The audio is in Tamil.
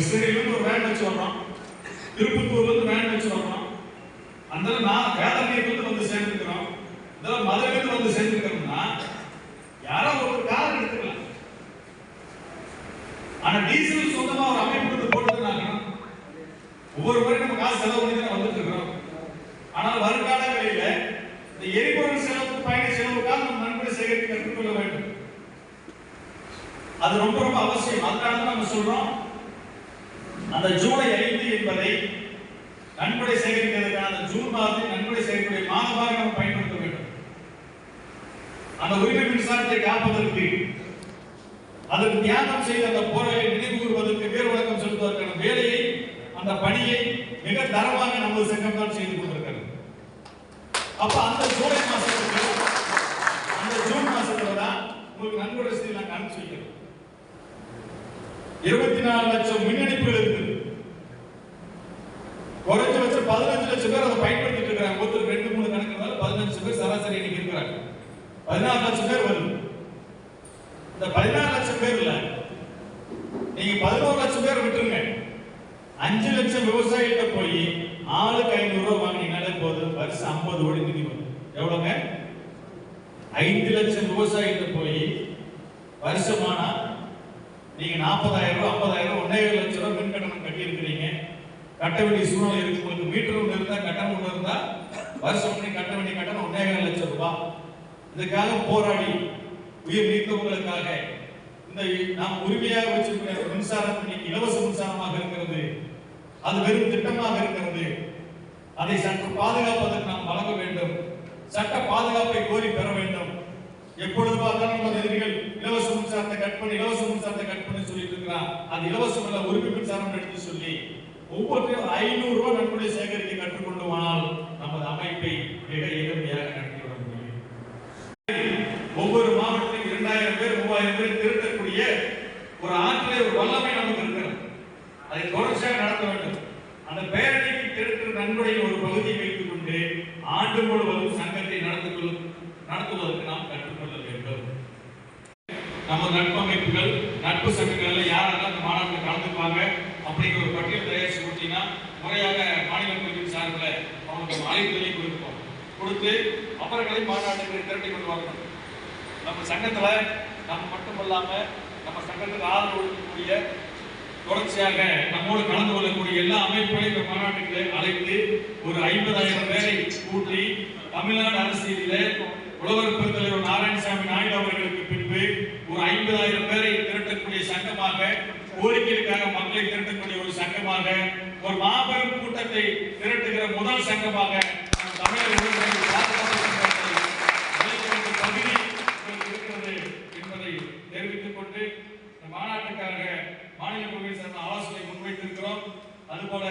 கிருஷ்ணகிரிலேருந்து ஒரு வேன் வச்சு வர்றோம். திருப்பத்தூர்லேருந்து வேன் வச்சு வர்றோம். அதனால நான் வேதனையிலிருந்து வந்து சேர்ந்துக்கிறோம். இதெல்லாம் மதுரையிலிருந்து வந்து சேர்ந்துக்கிறோம்னா யாரோ ஒரு கார் எடுத்துக்கலாம். ஆனால் டீசல் சொந்தமாக ஒரு அமைப்பு போட்டுக்கிறாங்க ஒவ்வொரு முறையும் நம்ம காசு செலவு பண்ணி தான் வந்துட்டுருக்கிறோம் ஆனால் வருங்காலங்களில இந்த எரிபொருள் செலவு பயண செலவுக்காக நம்ம நன்கொடை சேகரித்து கற்றுக்கொள்ள வேண்டும். அது ரொம்ப ரொம்ப அவசியம். அதனால தான் நம்ம சொல்றோம் அந்த ஜூலை ஐந்து என்பதை நன்கொடை சேகரிக்கிறதுக்கான அந்த ஜூன் மாதத்தில் நன்கொடை சேகரிக்கூடிய மாதமாக நம்ம பயன்படுத்த வேண்டும். அந்த உரிமை மின்சாரத்தை காப்பதற்கு அதற்கு தியாகம் செய்த அந்த போர்களை நினைவு கூறுவதற்கு பேர் வணக்கம் செலுத்துவதற்கான வேலையை அந்த பணியை மிக தரமாக நமது சங்கம் தான் செய்து கொண்டிருக்கிறது. அப்ப அந்த ஜூலை மாசத்துக்கு அந்த ஜூன் மாசத்துல தான் உங்களுக்கு நன்கொடை செய்தி நாங்கள் அனுப்பிச்சு வைக்கிறோம் இருபத்தி நாலு லட்சம் மின்னணு பதினஞ்சு லட்சம் பேர் அதை பயன்படுத்திட்டு இருக்காங்க ஒருத்தர் ரெண்டு மூணு கணக்குனால பதினஞ்சு பேர் சராசரி இன்னைக்கு இருக்கிறாங்க. பதினாறு லட்சம் பேர் வரும் இந்த பதினாறு லட்சம் பேர் இல்ல நீங்க பதினோரு லட்சம் பேர் விட்டுருங்க. அஞ்சு லட்சம் விவசாயிகிட்ட போய் ஆளுக்கு ஐநூறு ரூபாய் வாங்கினீங்கனாலே போதும் வருஷம் ஐம்பது கோடி நிதி வரும் எவ்வளவுங்க? ஐந்து லட்சம் விவசாயிகிட்ட போய் வருஷமானா நீங்க நாற்பதாயிரம் ரூபாய் ஐம்பதாயிரம் ரூபாய் ஒன்னே லட்சம் ரூபாய் மின் கட்டணம் கட்டி இருக்கிறீங்க கட்ட வேண்டிய சூழ்நிலை இருக்கு. உங்களுக்கு மீட்டர் ஒன்று இருந்தால் கட்டணம் ஒன்று இருந்தால் வருஷம் பண்ணி கட்ட வேண்டிய கட்டணம் ஒன்றே லட்சம் ரூபாய். இதுக்காக போராடி உயிர் நீத்தவங்களுக்காக இந்த நாம் உரிமையாக வச்சிருக்கிற மின்சாரம் இன்னைக்கு இலவச மின்சாரமாக இருக்கிறது. அது வெறும் திட்டமாக இருக்கிறது. அதை சற்று பாதுகாப்பதற்கு நாம் வழங்க வேண்டும். சட்ட பாதுகாப்பை கோரி பெற வேண்டும். எப்பொழுது பார்த்தாலும் நமது எதிரிகள் இலவச மின்சாரத்தை கட் பண்ணி இலவச மின்சாரத்தை கட் பண்ணி சொல்லிட்டு இருக்கிறான். அது இலவசம் அல்ல உரிமை மின்சாரம் எடுத்து சொல்லி ஒவ்வொருத்தையும் ஐநூறு ரூபாய் நன்கொடை சேகரிக்க கற்றுக்கொண்டுமானால் நமது அமைப்பை மிக எளிமையாக நடத்திவிட முடியும். ஒவ்வொரு மாவட்டத்திலும் இரண்டாயிரம் பேர் மூவாயிரம் பேர் திருத்தக்கூடிய ஒரு ஆற்றிலே ஒரு வல்லமை நமக்கு இருக்கிறது. அதை தொடர்ச்சியாக நடத்த வேண்டும். அந்த பேரணிக்கு திரட்டு நன்கொடையின் ஒரு பகுதியை வைத்துக் கொண்டு ஆண்டு முழுவதும் சங்கத்தை நடத்துவது நடத்துவதற்கு நாம் கற்றுக்கொள்ள வேண்டும். நமது நட்பமைப்புகள் நட்பு சங்கங்கள்ல யாரெல்லாம் இந்த மாநாட்டில் கலந்துப்பாங்க அப்படிங்கிற ஒரு பட்டியல் தயாரிச்சு கொடுத்தீங்கன்னா முறையாக மாநில குழுவின் சார்பில் அவங்களுக்கு அழைப்புதலை கொடுப்போம். கொடுத்து அவர்களை மாநாட்டுக்கு திரட்டி கொண்டு வரணும் நம்ம சங்கத்துல நம்ம மட்டுமல்லாமல் நம்ம சங்கத்துக்கு ஆதரவு கொடுக்கக்கூடிய தொடர்ச்சியாக நம்மோடு கலந்து கொள்ளக்கூடிய எல்லா அமைப்புகளையும் இந்த மாநாட்டுக்கு அழைத்து ஒரு ஐம்பதாயிரம் பேரை கூட்டி தமிழ்நாடு அரசியலிலே உழவர் பெருந்தலைவர் நாராயணசாமி நாயுடு அவர்களுக்கு பின்பு ஒரு ஐம்பதாயிரம் பேரை திரட்டக்கூடிய சங்கமாக கோரிக்கைகளுக்காக மக்களை திரட்டக்கூடிய ஒரு சங்கமாக ஒரு மாபெரும் கூட்டத்தை திரட்டுகிற முதல் சங்கமாக நம் தமிழக உழவர்களை தகுதி இருக்கிறது என்பதை தெரிவித்துக் கொண்டு இந்த மாநாட்டுக்காக மாநில கொள்கை சார்ந்த ஆலோசனை முன்வைத்திருக்கிறோம். அதுபோல